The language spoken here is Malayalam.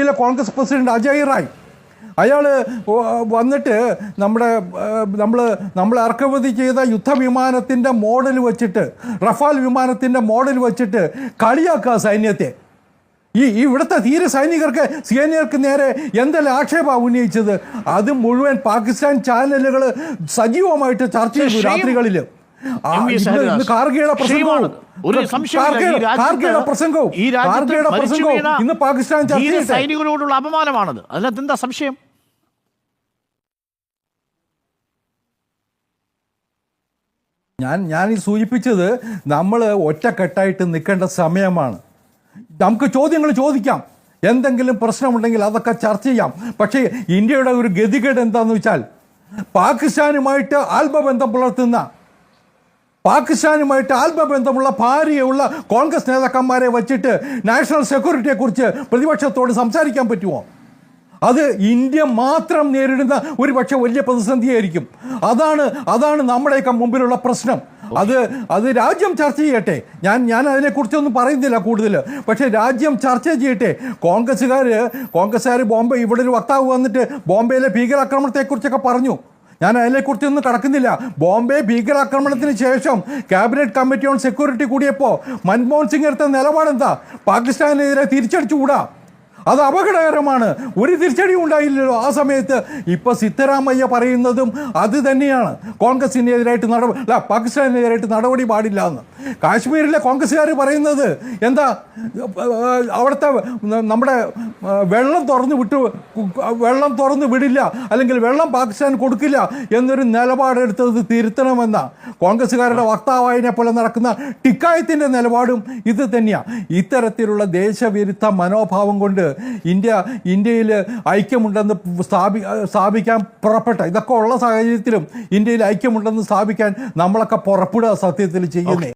യിലെ കോൺഗ്രസ് പ്രസിഡന്റ് അജയ് റായ്. അയാൾ വന്നിട്ട് നമ്മുടെ നമ്മൾ നമ്മൾ ഇറക്കുമതി ചെയ്ത യുദ്ധവിമാനത്തിന്റെ മോഡൽ വെച്ചിട്ട് റഫാൽ വിമാനത്തിന്റെ മോഡൽ വെച്ചിട്ട് കളിയാക്കുക സൈന്യത്തെ. ഈ ഇവിടുത്തെ തീരെ സൈനികർക്ക് സൈനികർക്ക് നേരെ എന്തെല്ലാം ആക്ഷേപമാണ് ഉന്നയിച്ചത്? അത് മുഴുവൻ പാകിസ്ഥാൻ ചാനലുകൾ സജീവമായിട്ട് ചർച്ച ചെയ്തു രാത്രികളിൽ കാർഗിയുടെ പ്രസംഗവും ശ്രീമാണ്. ഒരു സംശയവുമില്ല. ഈ രാജ്യത്ത് പാകിസ്ഥാൻ സൈനികരോടുള്ള അപമാനമാണത്. അതിനകത്ത് എന്താ സംശയം? ഞാൻ ഞാൻ ഈ സൂചിപ്പിച്ചത് നമ്മൾ ഒറ്റക്കെട്ടായിട്ട് നിൽക്കേണ്ട സമയമാണ്. നമുക്ക് ചോദ്യങ്ങൾ ചോദിക്കാം. എന്തെങ്കിലും പ്രശ്നമുണ്ടെങ്കിൽ അതൊക്കെ ചർച്ച ചെയ്യാം. പക്ഷേ ഇന്ത്യയുടെ ഒരു ഗതികേട് എന്താണെന്ന് വെച്ചാൽ പാകിസ്ഥാനുമായിട്ട് ആത്മബന്ധം പുലർത്തുന്ന പാകിസ്ഥാനുമായിട്ട് ആത്മബന്ധമുള്ള ഭാര്യയുള്ള കോൺഗ്രസ് നേതാക്കന്മാരെ വച്ചിട്ട് നാഷണൽ സെക്യൂരിറ്റിയെക്കുറിച്ച് പ്രതിപക്ഷത്തോട് സംസാരിക്കാൻ പറ്റുമോ? അത് ഇന്ത്യ മാത്രം നേരിടുന്ന ഒരു പക്ഷേ വലിയ പ്രതിസന്ധിയായിരിക്കും. അതാണ് അതാണ് നമ്മുടെയൊക്കെ മുമ്പിലുള്ള പ്രശ്നം. അത് അത് രാജ്യം ചർച്ച ചെയ്യട്ടെ. ഞാൻ ഞാൻ അതിനെക്കുറിച്ചൊന്നും പറയുന്നില്ല കൂടുതൽ. പക്ഷേ രാജ്യം ചർച്ച ചെയ്യട്ടെ. കോൺഗ്രസ്സുകാർ കോൺഗ്രസ്സുകാർ ബോംബെ ഇവിടെ ഒരു വക്താവ് വന്നിട്ട് ബോംബെയിലെ ഭീകരാക്രമണത്തെക്കുറിച്ചൊക്കെ പറഞ്ഞു. ഞാൻ അതിനെക്കുറിച്ചൊന്നും കടക്കുന്നില്ല. ബോംബെ ഭീകരാക്രമണത്തിന് ശേഷം ക്യാബിനറ്റ് കമ്മിറ്റി ഓൺ സെക്യൂരിറ്റി കൂടിയപ്പോൾ മൻമോഹൻ സിംഗ് എടുത്ത നിലപാടെന്താ? പാകിസ്ഥാനെതിരെ തിരിച്ചടിച്ചുകൂടാ? അത് അപകടകരമാണ്. ഒരു തിരിച്ചടി ഉണ്ടായില്ലല്ലോ ആ സമയത്ത്. ഇപ്പോൾ സിദ്ധരാമയ്യ പറയുന്നതും അത് തന്നെയാണ്. കോൺഗ്രസിനെതിരായിട്ട് നട അല്ല പാകിസ്ഥാനെതിരായിട്ട് നടപടി പാടില്ല എന്ന്. കാശ്മീരിലെ കോൺഗ്രസ്സുകാർ പറയുന്നത് എന്താ? അവിടുത്തെ നമ്മുടെ വെള്ളം തുറന്നു വിട്ടു വെള്ളം തുറന്നു വിടില്ല അല്ലെങ്കിൽ വെള്ളം പാകിസ്ഥാൻ കൊടുക്കില്ല എന്നൊരു നിലപാടെടുത്തത് തിരുത്തണമെന്ന കോൺഗ്രസ്സുകാരുടെ വക്താവായതിനെ പോലെ നടക്കുന്ന ടിക്കായത്തിന്റെ നിലപാടും ഇത് തന്നെയാണ് ഇത്തരത്തിലുള്ള ദേശവിരുദ്ധ മനോഭാവം കൊണ്ട് ഇന്ത്യ ഇന്ത്യയിൽ ഐക്യമുണ്ടെന്ന് സ്ഥാപി സ്ഥാപിക്കാൻ പുറപ്പെട്ട ഇതൊക്കെ ഉള്ള സാഹചര്യത്തിലും ഇന്ത്യയിൽ ഐക്യമുണ്ടെന്ന് സ്ഥാപിക്കാൻ നമ്മളൊക്കെ പുറപ്പെടുക സത്യത്തിൽ ചെയ്യുന്നേ.